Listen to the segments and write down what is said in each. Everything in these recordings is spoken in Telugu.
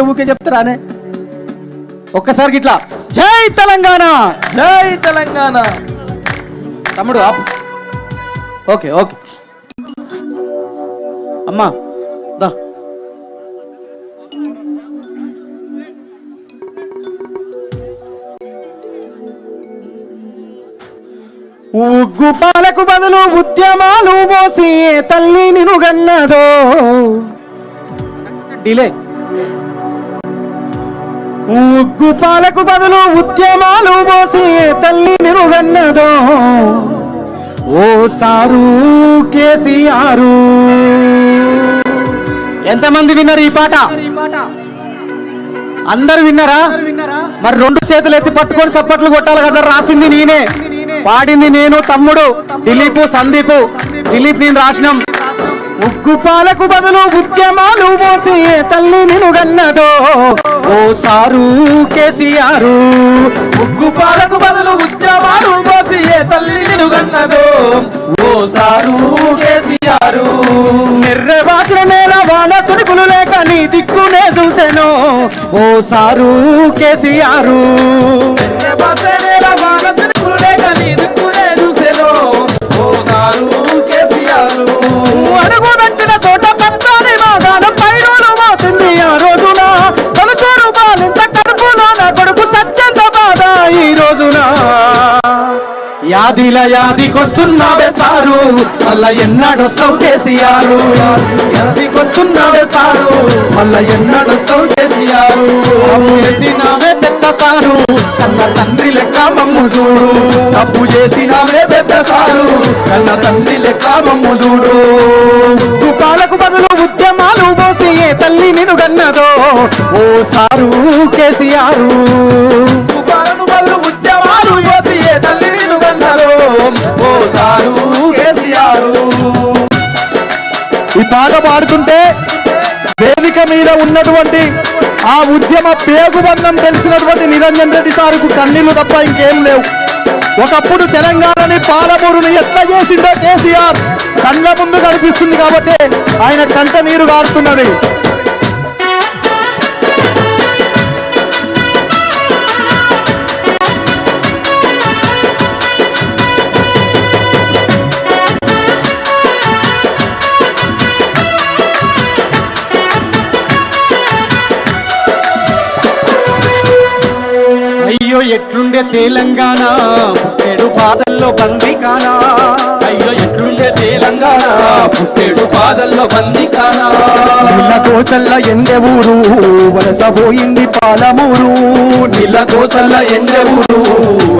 ఊకే చెప్తారానే ఒక్కసారి ఇట్లా జై తెలంగాణ! జై తెలంగాణ! తమ్ముడు ఓకే ఓకే. అమ్మా దా. ఉగ్గు పాలకు బదులు ఉద్యమాలు మోసి తల్లి నిను గన్నదో. డిలే. ఉగ్గు పాలకు బదులు ఉద్యమాలు మోసి తల్లి నిను ఓ సారు కేసీఆర్. ఎంతమంది విన్నారు ఈ పాట? అందరు విన్నారా? మరి రెండు చేతులు ఎత్తి పట్టుకొని చప్పట్లు కొట్టాలి కదా రాసింది నేనే. పాడింది నేను తమ్ముడు దిలీప్ సందీప్. దిలీప్ నేను రాసినాం. ఉగ్గు పాలకు బదులు ఉద్యమాలు మోసి తల్లి నిను గన్నదో. ఓ సారు కేసీఆర్ ఉగ్గు పాలకు బదులు ఉద్యమాలు మోసి తల్లి నిన్ను గన్నదో. ఓ సారు కేసీఆర్ నిర్రె వాసిన నేల వాన సుడుకులు లేక నీ దిక్కునే చూసెను. ఓ సారు కేసీఆర్ ఓ నిలయాదికొస్తున్నావే యాదికొస్తున్నావే సారు. మళ్ళా ఎన్నడొస్తావు కేసీఆరు. యాదికొస్తున్నావే సారు. మళ్ళా ఎన్నడొస్తావు కేసీఆరు. అప్పు చేసినావే పెద్ద సారు. కన్న తండ్రి లెక్క మమ్ము చూడు. తప్పు చేసినావే పెద్ద సారు. కన్న తండ్రి లెక్క మమ్ము చూడు. పాలకు బదులు ఉద్యమాలు పోసి ఏ తల్లి నిను గన్నదో. ఓ సారు కేసీఆరు. ఈ పాట పాడుతుంటే వేదిక మీద ఉన్నటువంటి ఆ ఉద్యమ పేగుబంధం తెలిసినటువంటి నిరంజన్ రెడ్డి సార్కు కన్నీళ్ళు తప్ప ఇంకేం లేవు. ఒకప్పుడు తెలంగాణని పాలమూరుని ఎట్లా చేసిండో కేసీఆర్ కళ్ళ ముందు కనిపిస్తుంది కాబట్టి ఆయన కంట నీరు గారుతున్నది. ఎట్లుండే తెలంగాణ? పుట్టెడు బాధల్లో బందికానా? అయ్యో ఎట్లుండే తెలంగాణ? పుట్టేడు పాదల్లో బందికానా? నీళ్ళ కోసల్ల ఎండే ఊరు వలస పోయింది పాలమూరు. నీళ్ళ కోసల్ల ఎండే ఊరు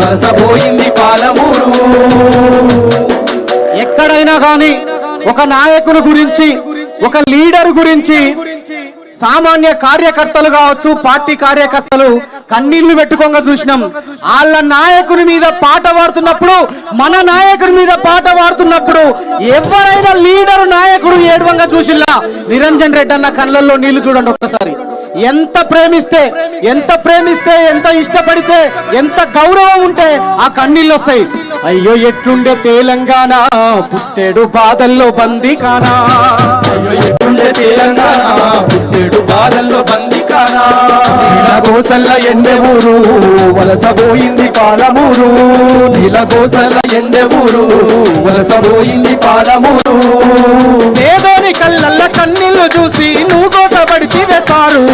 వలసపోయింది పాలమూరు. ఎక్కడైనా గాని ఒక నాయకుని గురించి ఒక లీడర్ గురించి సామాన్య కార్యకర్తలు కావచ్చు పార్టీ కార్యకర్తలు కన్నీళ్ళు పెట్టుకోగా చూసినాం. వాళ్ళ నాయకుని మీద పాట పాడుతున్నప్పుడు మన నాయకుని మీద పాట పాడుతున్నప్పుడు ఎవరైనా లీడర్ నాయకుడు ఏడవంగా చూసిల్లా? నిరంజన్ రెడ్డి అన్న కళ్ళల్లో నీళ్ళు చూడండి ఒక్కసారి. ఎంత ప్రేమిస్తే ఎంత ప్రేమిస్తే ఎంత ఇష్టపడితే ఎంత గౌరవం ఉంటే ఆ కన్నీళ్ళు వస్తాయి. అయ్యో ఎట్లుండే తెలంగాణ పుట్టెడు బాధల్లో బందీకానా? అయ్యో ఎట్లుండే కోసల్ల ఎండెవూరు ఊరు వలస పోయింది పాలమూరు. నీల కోసల్ల ఎండెవూరు ఊరు వలసపోయింది పాలమూరు. పేదోని కళ్ళల్ల కన్నీళ్ళు చూసి నువ్వు కోసపడితే సారు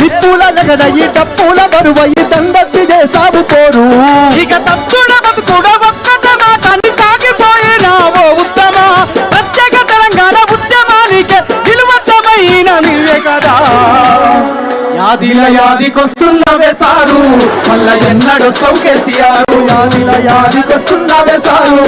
నిప్పుల నగడయి డప్పుల బరువయి దండత్తి చేసావు పోరు. యాదిల యాదికొస్తున్నవే సారు. మళ్ళా ఎన్నడొస్తావు కేసీఆర్. యాదిల యాదికొస్తున్నవే సారు.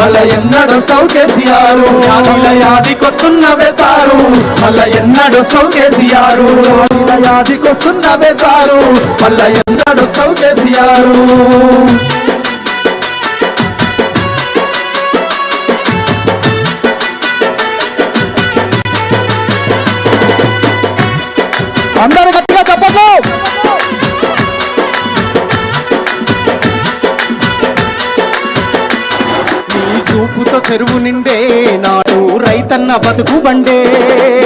మళ్ళా ఎన్నడొస్తావు కేసీఆర్. యాదిల యాదికొస్తున్నవే సారు. మళ్ళా ఎన్నడొస్తావు కేసీఆర్. యాదిల యాదికొస్తున్నవే సారు. మళ్ళా ఎన్నడొస్తావు కేసీఆర్. అందరికి చూపుతో చెరువు నిండే నాడు రైతన్న బతుకు బండే.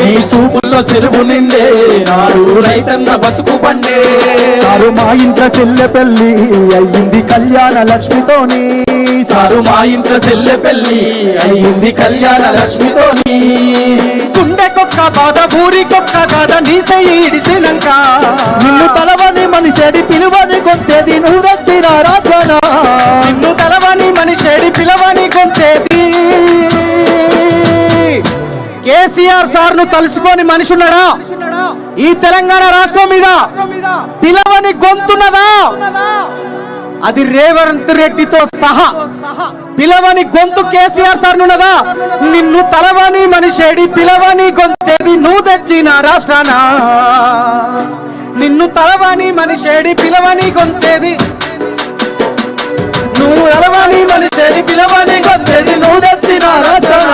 నీ సూపుల్లో చెరువు నిండే నాడు రైతన్న బతుకు పండే సారు మా ఇంట్లో చెల్లె పెళ్ళి అయ్యింది కళ్యాణ లక్ష్మితోని. సారు మా ఇంట్లో చెల్లె పెళ్ళి అయింది కళ్యాణ లక్ష్మితోని. గుండెకొక్క బాధ ఊరికొక్క గాథ నీ చెయ్యి ఇడిసినంక నిన్ను తలవని మనిషిడి పిలువని కొంతేది నువ్వు తెచ్చిన రాజన కేసీఆర్ సార్ను తలుసుకొని మనిషి ఉన్నాడా? ఈ తెలంగాణ రాష్ట్రం మీద పిలవని గొంతున్నదా అది రేవంత్ రెడ్డితో సహా. పిలవని గొంతు కేసీఆర్ సార్ ఉన్నదా? నిన్ను తలవని మనిషేడి పిలవని గొంతేది నువ్వు తెచ్చిన రాష్ట్రాన. నిన్ను తలవని మనిషేడి పిలవని గొంతేది. నువ్వు తలవని మనిషేడి పిలవని గొంతేది నువ్వు తెచ్చిన రాష్ట్రాన.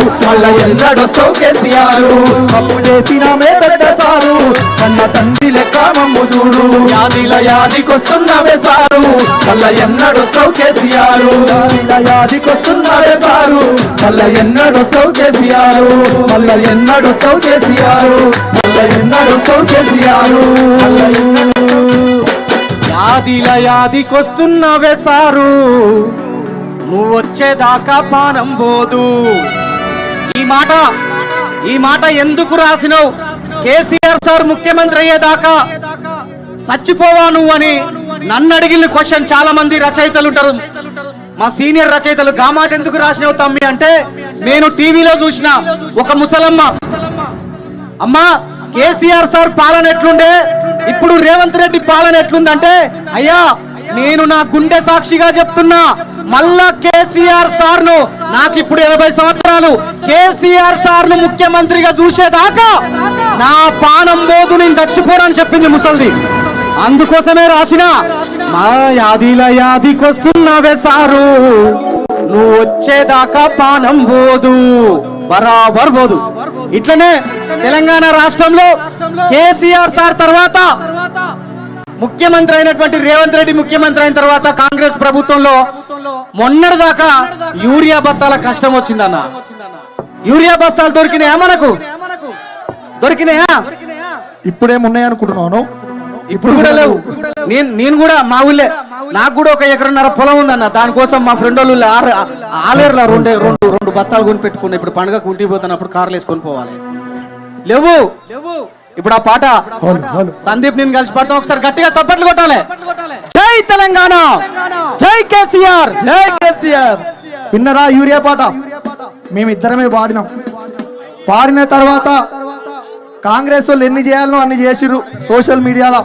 మళ్ళా ఎన్నడొస్తావు కేసీఆర్. అప్పు చేసిన పెద్ద సారు. కన్న తండ్రి లెక్క మమ్ము చూడు. యాదిల యాదికొస్తున్నావే సారు. మళ్ళా ఎన్నడొస్తావు కేసీఆర్. ఇలా యాదికొస్తున్నావే సారు. మళ్ళా ఎన్నడొస్తావు కేసీఆర్. మళ్ళా ఎన్నడొస్తావు కేసీఆర్. మళ్ళా ఎన్నడొస్తావు కేసీఆర్. మళ్ళా యాదిల యాదికొస్తున్నవే సారు. నువ్వు వచ్చేదాకా పానం పోదు. ఈ మాట ఈ మాట ఎందుకు రాసినావు? కేసీఆర్ సార్ ముఖ్యమంత్రి అయ్యేదాకా చచ్చిపోవా నువ్వు అని నన్ను అడిగిన క్వశ్చన్ చాలా మంది రచయితలు ఉంటారు. మా సీనియర్ రచయితలు గామాట ఎందుకు రాసినావు తమ్మి? అంటే నేను టీవీలో చూసిన ఒక ముసలమ్మ. అమ్మా కేసీఆర్ సార్ పాలన ఎట్లుండే? ఇప్పుడు రేవంత్ రెడ్డి పాలన ఎట్లుందంటే అయ్యా నేను నా గుండె సాక్షిగా చెప్తున్నా మళ్ళా కేసీఆర్ సార్ను నాకు ఇప్పుడు ఇరవై సంవత్సరాలు. కేసీఆర్ సార్ను ముఖ్యమంత్రిగా చూసేదాకా నా పానం పోదు నేను చచ్చిపోరని చెప్పింది ముసల్ది. అందుకోసమే రాసిన మా యాదిల యాదికొస్తున్నావే సారు. నువ్వు వచ్చేదాకా పానం పోదు బరాబర్ పోదు ఇట్లనే తెలంగాణ రాష్ట్రంలో కేసీఆర్ సార్ తర్వాత ముఖ్యమంత్రి అయినటువంటి రేవంత్ రెడ్డి ముఖ్యమంత్రి అయిన తర్వాత కాంగ్రెస్ ప్రభుత్వంలో మొన్నటి దాకా యూరియా బస్తాల కష్టం వచ్చిందన్న. యూరియా బస్తాలు దొరికినాయా మనకు? దొరికినాయా? ఇప్పుడేమున్నాయి అనుకుంటున్నాను ఇప్పుడు కూడా లేవు. నేను నేను కూడా మా ఊళ్ళే నాకు కూడా ఒక ఎకరన్నర పొలం ఉందన్న. దానికోసం మా ఫ్రెండ్ వాళ్ళు ఆరు ఆలేరులో రెండు రెండు రెండు బత్తాలు కొని పెట్టుకున్నా. ఇప్పుడు పండుగ కుంటి పోతున్నప్పుడు కార్లు వేసుకొని పోవాలి. లేవు. లేవు. ఇప్పుడు ఆ పాట సందీప్ నేను కలిసి పడతాం. ఒకసారి గట్టిగా చప్పట్లు కొట్టాలి. జై తెలంగాణ! జై కేసీఆర్! జై కేసీఆర్! విన్నరా యూరియా పాట? మేమిద్దరమే పాడినాం. పాడిన తర్వాత కాంగ్రెస్ వాళ్ళు ఎన్ని చేయాలనో అన్ని చేసిర్రు సోషల్ మీడియాలో.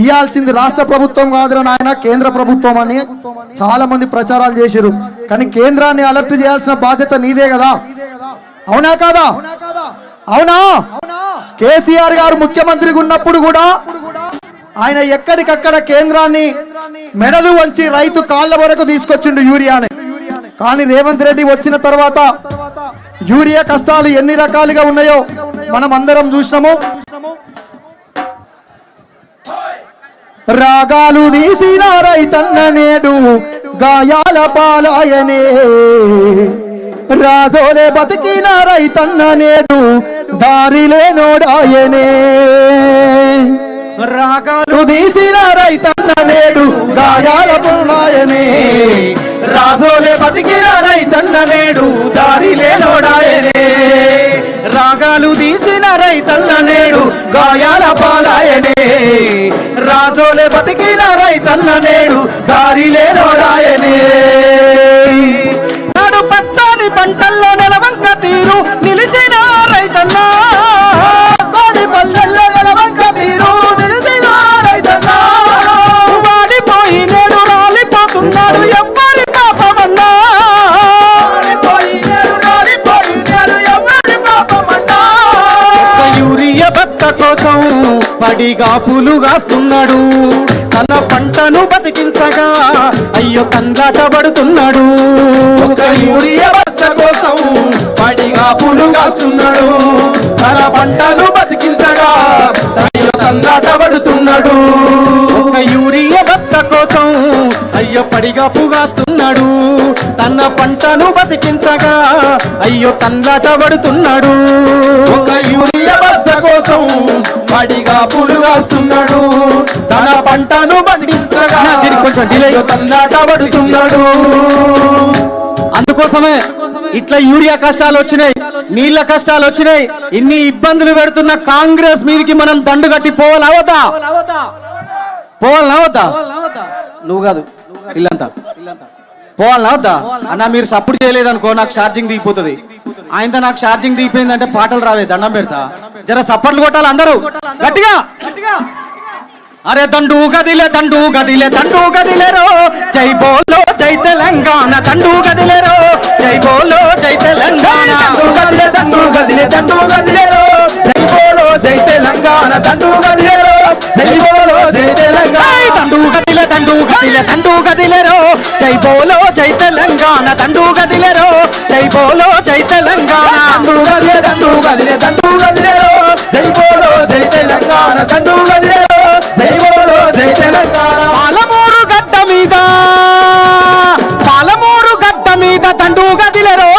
ఇయ్యాల్సింది రాష్ట్ర ప్రభుత్వం కాదురా నాయన కేంద్ర ప్రభుత్వం అని చాలా మంది ప్రచారాలు చేసిర్రు. కానీ కేంద్రాన్ని అలర్ట్ చేయాల్సిన బాధ్యత నీదే కదా. అవునా కాదా? అవునా? కేసీఆర్ గారు ముఖ్యమంత్రిగా ఉన్నప్పుడు కూడా ఆయన ఎక్కడికక్కడ కేంద్రాన్ని మెడలు వంచి రైతు కాళ్ళ వరకు తీసుకొచ్చిండు యూరియాని. కానీ రేవంత్ రెడ్డి వచ్చిన తర్వాత యూరియా కష్టాలు ఎన్ని రకాలుగా ఉన్నాయో మనం అందరం చూసినాము. రాగాలు తీసిన రైతన్న నేడు గాయాల పాలాయనే. రాజోలే బతికిన రైతన్న నేడు దారిలే నోడాయనే. రాగాలు తీసిన రైతన్న నేడు గాయాల పాలాయనే రాజోలే బతికిన రైతన్న నేడు దారిలే నోడాయనే రాగాలు తీసిన రైతన్న నేడు గాయాల పాలాయనే. రాజోలే బతికిన రైతన్న నేడు దారిలే నోడాయనే ఒక పూలు కాస్తున్నాడు తన పంటను బతికించగా అయ్యో కందాట పడుతున్నాడు. ఒక యూరియా బస్త కోసం పడిగా పూలు కాస్తున్నాడు తన పంటను బతికించగా అయ్యో కందాట పడుతున్నాడు. అయ్యో పడిగా పుగాస్తున్నాడు. తన పంటను బతికించగా అయ్యో తండ్రాట పడుతున్నాడు. ఒక యూరియా బస్త కోసం పడిగా కాస్తున్నాడు తన పంటను బతికించగా కొంచెం తందాట పడుతున్నాడు. అందుకోసమే ఇట్లా యూరియా కష్టాలు వచ్చినాయి నీళ్ళ కష్టాలు వచ్చినాయి ఇన్ని ఇబ్బందులు పెడుతున్న కాంగ్రెస్ మీదకి మనం దండు కట్టి పోవాలా అవద్దా పోవాలనా వద్దా? నువ్వు కాదు. ఇల్లంతా. పోవాలనా వద్దా? అన్న మీరు సపోర్ట్ చేయలేదనుకో నాకు ఛార్జింగ్ దిగిపోతుంది. ఆయనతో నాకు ఛార్జింగ్ దిగిపోయిందంటే పాటలు రావే దండం పెడతా. జర సపోర్ట్లు కొట్టాలి అందరూ. గట్టిగా. అరే దండు గదిలే దండు గదిలే దండు గదిలేరో జై బోలో జై తెలంగాణ. దండు గదిలేరో జై బోలో జై తెలంగాణ. దండు గదిలే దండు గదిలే దండు గదిలేరో జై బోలో జై తెలంగాణ. దండు గదిలేరో జై బోలో జై తెలంగాణ. దండు గదిలే దండు గదిలే దండు గదిలేరో జై బోలో జై తెలంగాణ దండు గదిలేరో జై బోలో జై తెలంగాణ. దండు గదిలే దండు గదిలే దండు గదిలేరో జై బోలో జై తెలంగాణ దండు గదిలేరో జై బోలో జై తెలంగాణ. పాలమూరు గడ్డ మీద పాలమూరు గడ్డ మీద దండు గదిలేరో.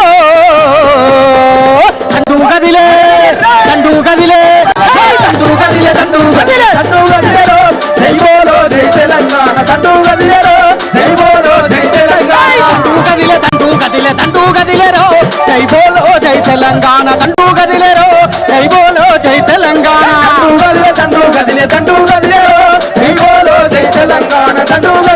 దండు గదిలే దండు గదిలే కదిలేరో జై బోలో జై తెలంగాణ తంటూ కదిలేరో జై బోలో జై తెలంగాణ.